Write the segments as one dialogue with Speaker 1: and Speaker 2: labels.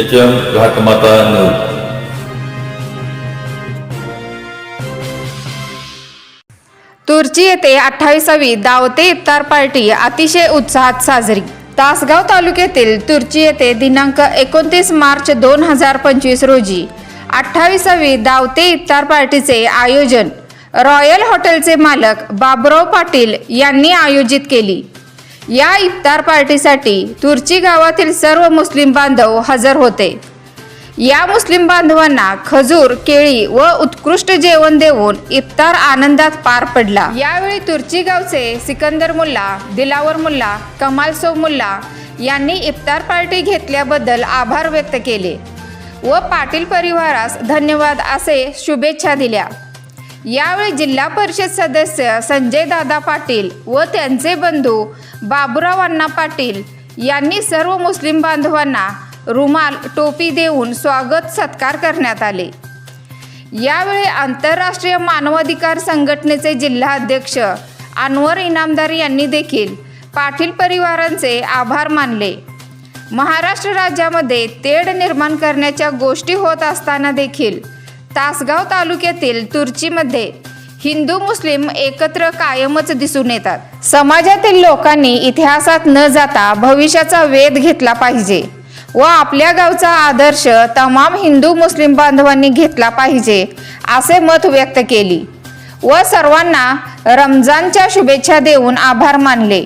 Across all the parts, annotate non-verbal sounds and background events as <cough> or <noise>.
Speaker 1: H M Ghatmata news
Speaker 2: Turchi येथे अठ्ठावीसावी दावते इफ्तार party अतिशय उत्साहात साजरी. तासगाव तालुक्यातील तुर्ची येथे दिनांक एकोणतीस मार्च दोन हजार पंचवीस रोजी अठ्ठावीसावी दावते इफ्तार पार्टीचे आयोजन. रॉयल हॉटेलचे मालक बाबुराव पाटील यांनी आयोजित केली. या इफ्तार पार्टीसाठी तुर्ची गावातील सर्व मुस्लिम बांधव हजर होते. या मुस्लिम बांधवांना खजूर केळी व उत्कृष्ट जेवण देऊन इफ्तार आनंदात पार पडला. यावेळी तुर्ची गावचे सिकंदर मुल्ला दिलावर मुल्ला कमालसो मुल्ला यांनी इफ्तार पार्टी घेतल्याबद्दल आभार व्यक्त केले व पाटील परिवारास धन्यवाद असे शुभेच्छा दिल्या. यावेळी जिल्हा परिषद सदस्य संजय दादा पाटील व त्यांचे बंधू बाबुराव अण्णा पाटील यांनी सर्व मुस्लिम बांधवांना रुमाल टोपी देऊन स्वागत सत्कार करण्यात आले. यावेळी आंतरराष्ट्रीय मानवाधिकार संघटनेचे जिल्हाध्यक्ष अनवर इनामदार यांनी देखील पाटील परिवारांचे आभार मानले. महाराष्ट्र राज्यामध्ये तेढ निर्माण करण्याच्या गोष्टी होत असताना देखील तासगाव तालुक्यातील तुर्चीमध्ये हिंदू मुस्लिम एकत्र कायमच दिसून येतात. समाजातील लोकांनी इतिहासात न जाता भविष्याचा वेध घेतला पाहिजे व आपल्या गावचा आदर्श तमाम हिंदू मुस्लिम बांधवांनी घेतला पाहिजे असे मत व्यक्त केली व सर्वांना रमजानच्या शुभेच्छा देऊन आभार मानले.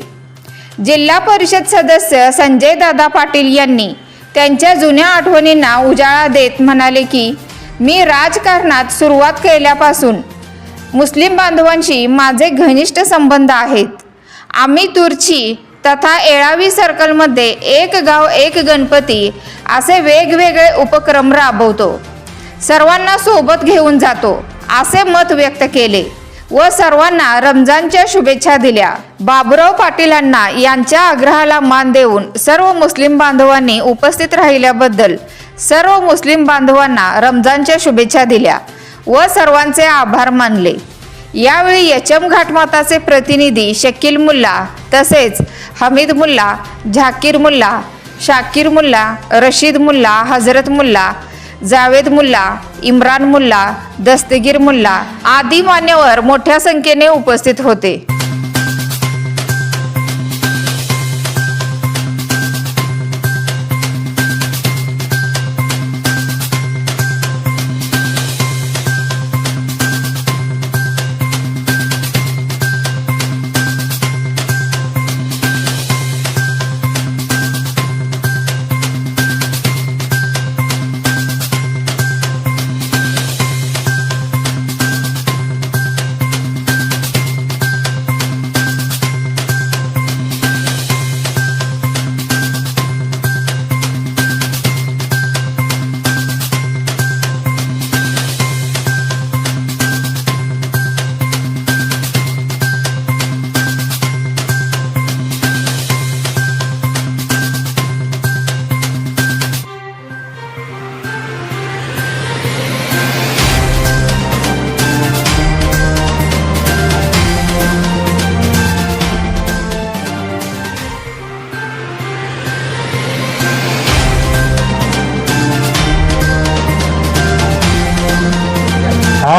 Speaker 2: जिल्हा परिषद सदस्य संजय दादा पाटील यांनी त्यांच्या जुन्या आठवणींना उजाळा देत म्हणाले की मी राजकारणात सुरुवात केल्यापासून मुस्लिम बांधवांशी माझे घनिष्ठ संबंध आहेत. आम्ही तुर्ची तथा येळावी सर्कलमध्ये एक गाव एक गणपती असे वेगवेगळे उपक्रम राबवतो. सर्वांना सोबत घेऊन जातो असे मत व्यक्त केले व सर्वांना रमजानच्या शुभेच्छा दिल्या. बाबुराव पाटीलांना यांच्या आग्रहाला मान देऊन सर्व मुस्लिम बांधवांनी उपस्थित राहिल्याबद्दल सर्व मुस्लिम बांधवांना रमजानच्या शुभेच्छा दिल्या व सर्वांचे आभार मानले. यावेळी यचम घाटमाताचे प्रतिनिधी शकील मुल्ला तसेच हमीद मुल्ला झाकीर मुल्ला शाकीर मुल्ला रशीद मुल्ला हजरत मुल्ला जावेद मुल्ला इम्रान मुल्ला दस्तगीर मुल्ला आदी मान्यवर मोठ्या संख्येने उपस्थित होते.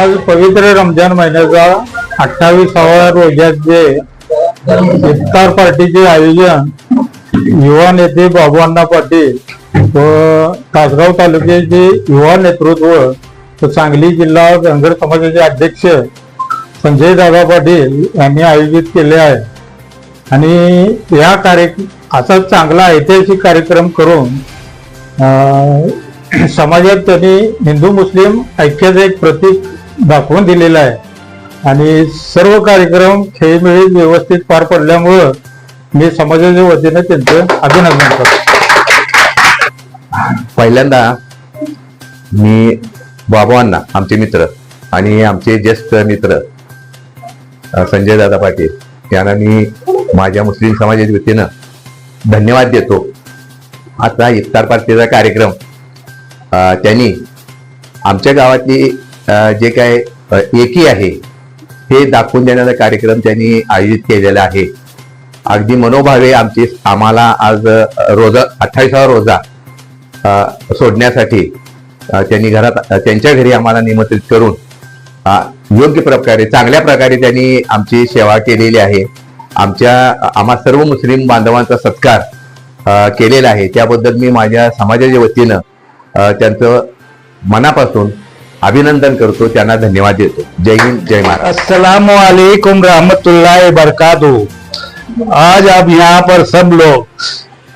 Speaker 3: आज पवित्र रमजान महिन्याचा अठ्ठावीसाव्या रोजाचे इफ्तार पार्टीचे आयोजन युवा नेते बाबूअण्णा पाटील व तासगाव तालुक्याचे युवा नेतृत्व व सांगली जिल्हा धनगर समाजाचे अध्यक्ष संजय दादा पाटील यांनी आयोजित केले आहे. आणि या कार्य असा चांगला ऐतिहासिक कार्यक्रम करून अं, समाजात त्यांनी हिंदू मुस्लिम ऐक्याचं एक प्रतीक दाखवून दिलेलं आहे. आणि सर्व कार्यक्रम खेळमेळीत व्यवस्थित पार पडल्यामुळं मी समाजाच्या वतीने त्यांचं अभिनंदन करतो.
Speaker 4: पहिल्यांदा मी बाबांना आमचे मित्र आणि आमचे ज्येष्ठ मित्र संजय दादा पाटील यांना मी माझ्या मुस्लिम समाजाच्या वतीनं धन्यवाद देतो. आता इफ्तार पार्टीचा कार्यक्रम त्यांनी आमच्या गावातली जे काय एकी आहे हे दाखवून देण्याचा कार्यक्रम त्यांनी आयोजित केलेला आहे. अगदी मनोभावे आमची आम्हाला आज रोजा अठ्ठावीसावा रोजा सोडण्यासाठी त्यांनी घरात त्यांच्या घरी आम्हाला निमंत्रित करून योग्य प्रकारे चांगल्या प्रकारे त्यांनी आमची सेवा केलेली आहे. आमच्या आम्हा सर्व मुस्लिम बांधवांचा सत्कार केलेला आहे. त्याबद्दल मी माझ्या समाजाच्या वतीनं त्यांचं मनापासून अभिनंदन करतो, त्यांना धन्यवाद देतो. जय हिंद, जय महाराज
Speaker 3: रहमतुल्लाह बरकातू आज आप यहाँ पर सब लोग,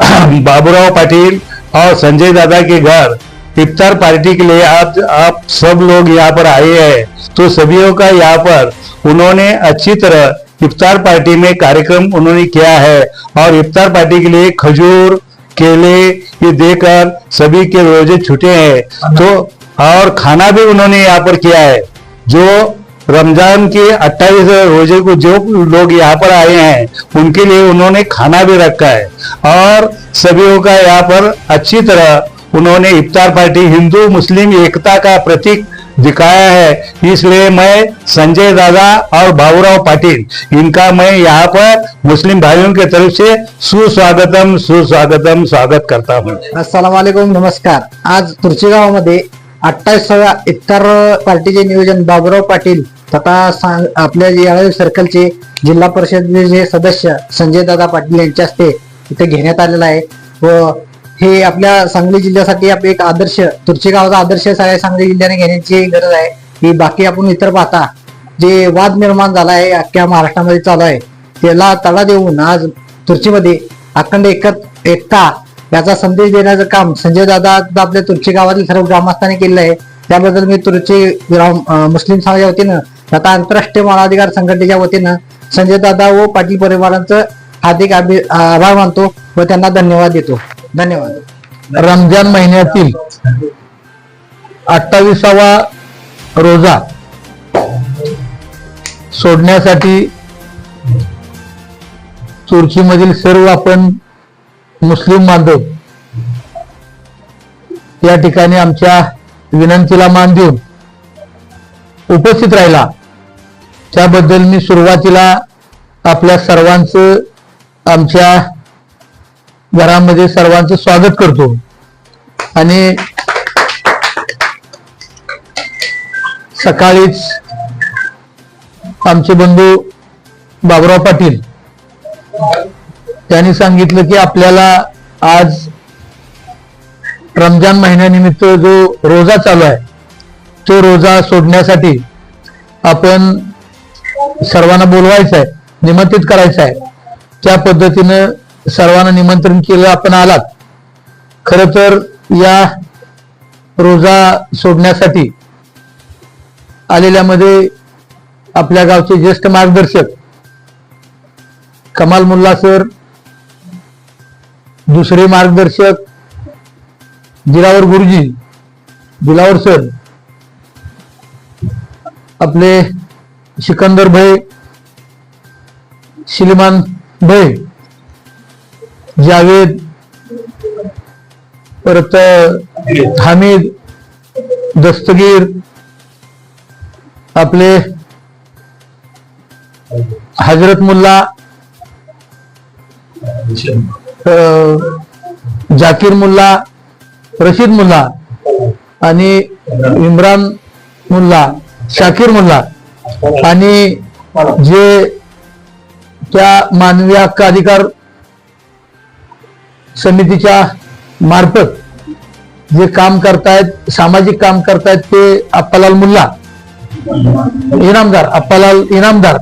Speaker 3: <clears throat> बाबूराव पाटिल और संजय दादा के घर, इफ्तार पार्टी के लिए आप आप सब लोग यहाँ पर आए हैं। तो सभी का यहाँ पर उन्होंने अच्छी तरह इफ्तार पार्टी में कार्यक्रम उन्होंने किया है। और इफ्तार पार्टी के लिए खजूर, केले, ये देकर सभी के रोज़े छूटे हैं। तो और खाना भी उन्होंने यहाँ पर किया है। जो रमज़ान के 28 रोज़े को जो लोग यहाँ पर आए हैं, उनके लिए उन्होंने खाना भी रखा है। और सभी का यहाँ पर अच्छी तरह उन्होंने इफ्तार पार्टी, हिंदू, मुस्लिम, एकता का प्रतीक दिखाया है। इसलिए मैं संजय दादा और बाबूराव पाटिल, इनका मैं यहाँ पर मुस्लिम भाइयों के तरफ़ से सुस्वागतम सुस्वागतम स्वागत करता हूँ।
Speaker 5: अस्सलाम नमस्कार। आज तुर्ची गावामध्ये अठ्ठावीसाव्या इतर पार्टीचे नियोजन बाबुराव पाटील तथा सांग आपल्या याळावी सर्कलचे जिल्हा परिषदेचे सदस्य संजय दादा पाटील यांच्या हस्ते इथे घेण्यात आलेलं आहे. व हे आपल्या सांगली जिल्ह्यासाठी आपले एक आदर्श तुर्ची गावाचा आदर्श सगळ्या सांगली जिल्ह्याने घेण्याची गरज आहे. की बाकी आपण इतर पाहता जे वाद निर्माण झाला आहे अख्ख्या महाराष्ट्रामध्ये चालू आहे. त्याला तडा देऊन आज तुर्चीमध्ये अखंड एकत एकता याचा संदेश देण्याचं काम संजय दादा आपल्या तुर्ची गावातील सर्व ग्रामस्थांनी केलेलं आहे. त्याबद्दल मी तुर्ची ग्राम मुस्लिम समाजाच्या वतीनं आता आंतरराष्ट्रीय मानवाधिकार संघटनेच्या वतीनं संजय दादा व पाटील परिवारांचं हार्दिक अभि- आभार मानतो व त्यांना धन्यवाद देतो. धन्यवाद.
Speaker 3: रमजान महिन्यातील अठ्ठावीसावा रोजा सोडण्यासाठी तुर्कीमधील सर्व आपण मुस्लिम बांधव या ठिकाणी आमच्या विनंतीला मान देऊन उपस्थित राहिला. त्याबद्दल मी सुरुवातीला आपल्या सर्वांचं आमच्या घरामध्ये सर्वांचं स्वागत करतो. आणि सकाळीच आमचे बंधू बाबुराव पाटील त्यांनी सांगितलं की आपल्याला आज रमजान महिन्यानिमित्त जो रोजा चालू आहे तो रोजा सोडण्यासाठी आपण सर्वांना बोलवायचं आहे निमंत्रित करायचं आहे. त्या पद्धतीनं सर्वांना निमंत्रण केलं आपण आलात. खर तर या रोजा सोडण्यासाठी आलेल्यामध्ये आपल्या गावचे ज्येष्ठ मार्गदर्शक कमाल मुल्ला सर दुसरे मार्गदर्शक दिलावर गुरुजी दिलावर सर आपले सिकंदर भय श्रीमान भय जावेद परत हामिद दस्तगीर आपले हजरत मुल्ला जाकीर मुल्ला रशीद मुल्ला आणि इम्रान मुल्ला शाकीर मुल्ला आणि जे त्या मानवी हक्क अधिकार समितीच्या मार्फत जे काम करतायत सामाजिक काम करतायत ते अप्पालाल मुल्ला इनामदार अप्पालाल इनामदार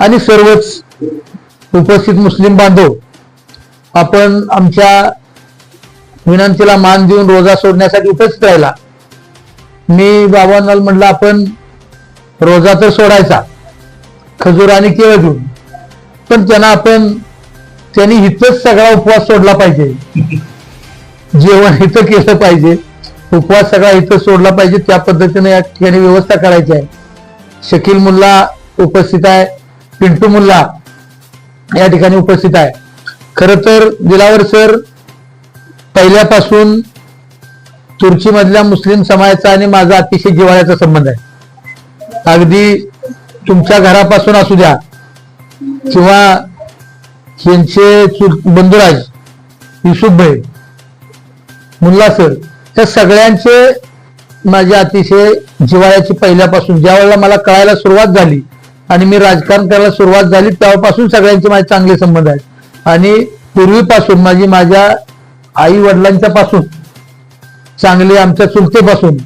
Speaker 3: आणि सर्वच उपस्थित मुस्लिम बांधव आपण आमच्या विनंतीला मान देऊन रोजा सोडण्यासाठी उपस्थित राहिला. मी बाबांना म्हटलं आपण रोजा तर सोडायचा खजूर आणि केळं घेऊन पण त्यांना आपण त्यांनी इथंच सगळा उपवास सोडला पाहिजे. <laughs> जेवण इथं केलं पाहिजे. उपवास सगळा इथं सोडला पाहिजे. त्या पद्धतीने या ठिकाणी व्यवस्था करायची आहे. शकील मुल्ला उपस्थित आहे. पिंटू मुल्ला या ठिकाणी उपस्थित आहे. खर तर दिलावर सर पहिल्यापासून तुर्ची मधल्या मुस्लिम समाजाचा आणि माझा अतिशय जिव्हाळ्याचा संबंध आहे. अगदी तुमच्या घरापासून असू द्या किंवा यांचे बंधुराज युसुफ भाई मुल्ला सर त्या सगळ्यांचे माझे अतिशय जिव्हाळ्याची पहिल्यापासून ज्या वेळेला मला कळायला सुरुवात झाली आणि मी राजकारण करायला सुरुवात झाली तेव्हापासून सगळ्यांचे माझे चांगले संबंध आहेत. आणि पूर्वीपासून माझी माझ्या आई वडिलांच्या पासून चांगले आमच्या चुलतेपासून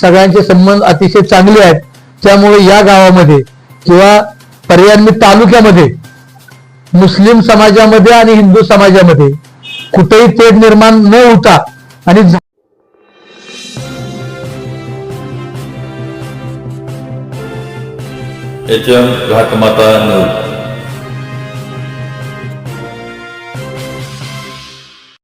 Speaker 3: सगळ्यांचे संबंध अतिशय चांगले आहेत. त्यामुळे या गावामध्ये किंवा पर्यायी तालुक्यामध्ये मुस्लिम समाजामध्ये आणि हिंदू समाजामध्ये कुठेही तेढ निर्माण न होता आणि
Speaker 1: घाटमाता न्यूज.